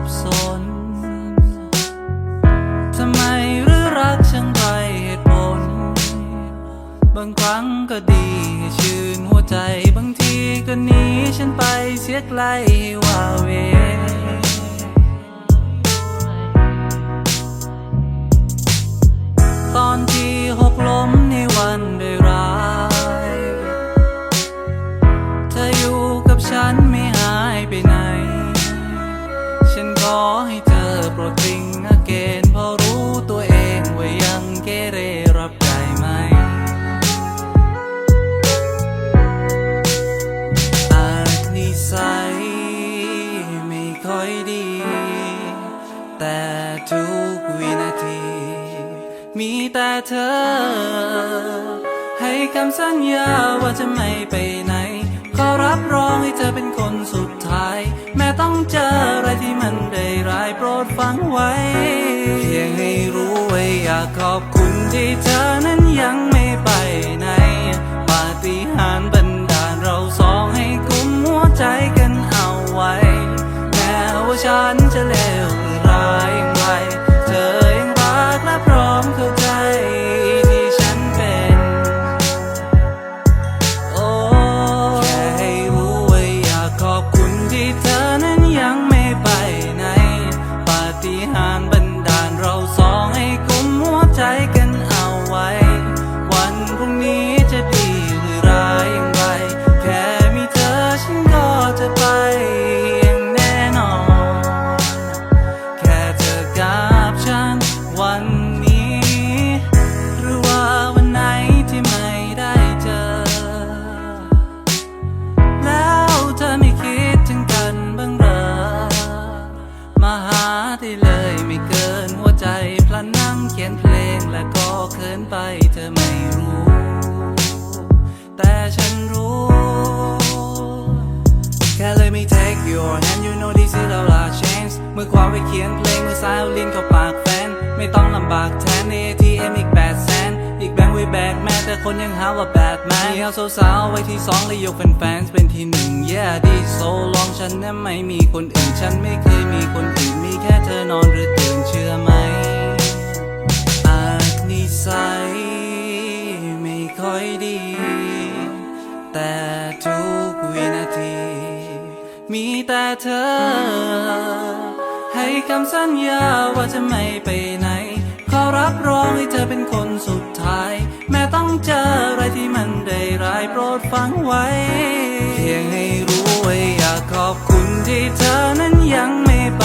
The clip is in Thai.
บสน ทำไมหรือรักช่างไรเหตุผล บางครั้งก็ดีให้ชื่นหัวใจบางทีก็หนีฉันไปเสียไกลว่าเว แต่ทุกวินาที มีแต่เธอ ให้คำสัญญาว่าจะไม่ไปไหน ขอรับรองให้เธอเป็นคนสุดท้าย แม้ต้องเจออะไรที่มันได้ร้ายโปรดฟังไว้ เพียงให้รู้ไว้อยากขอบคุณที่เธอนั้นยังไม่ไปไหน ปาฏิหาริย์บันดาลเราสองให้กุมหัวใจกันเอาไว้แม้ว่าฉัน ไปเธอไม่รู้ แต่ฉันรู้ แค่เลยไม่ take your hand you know this is our last chance มือขวาไว้เขียนเพลงมือซ้ายเอาลิ้นเข้าปากแฟน ไม่ต้องลำบากแทนใน ATM อีกแปดแสนอีกแบงค์ไว้แบกแม่แต่คนยังหาว่าแบดแมนมีเอาสาวๆไว้ที่สองเลยยกเป็นแฟนเป็นที่หนึ่ง yeah this so long ฉันนั้นไม่มีคนอื่น ฉันไม่เคยมีคนอื่น มีแค่เธอนอนหรือตื่นเชื่อไหม สไม่ค่อยดี แต่ทุกวินาที มีแต่เธอ ให้คำสัญญาว่าจะไม่ไปไหน ขอรับรองให้เธอเป็นคนสุดท้าย แม้ต้องเจออะไรที่มันได้ร้ายโปรดฟังไว้ เพียงให้รู้ไว้อยากขอบคุณที่เธอนั้นยังไม่ไป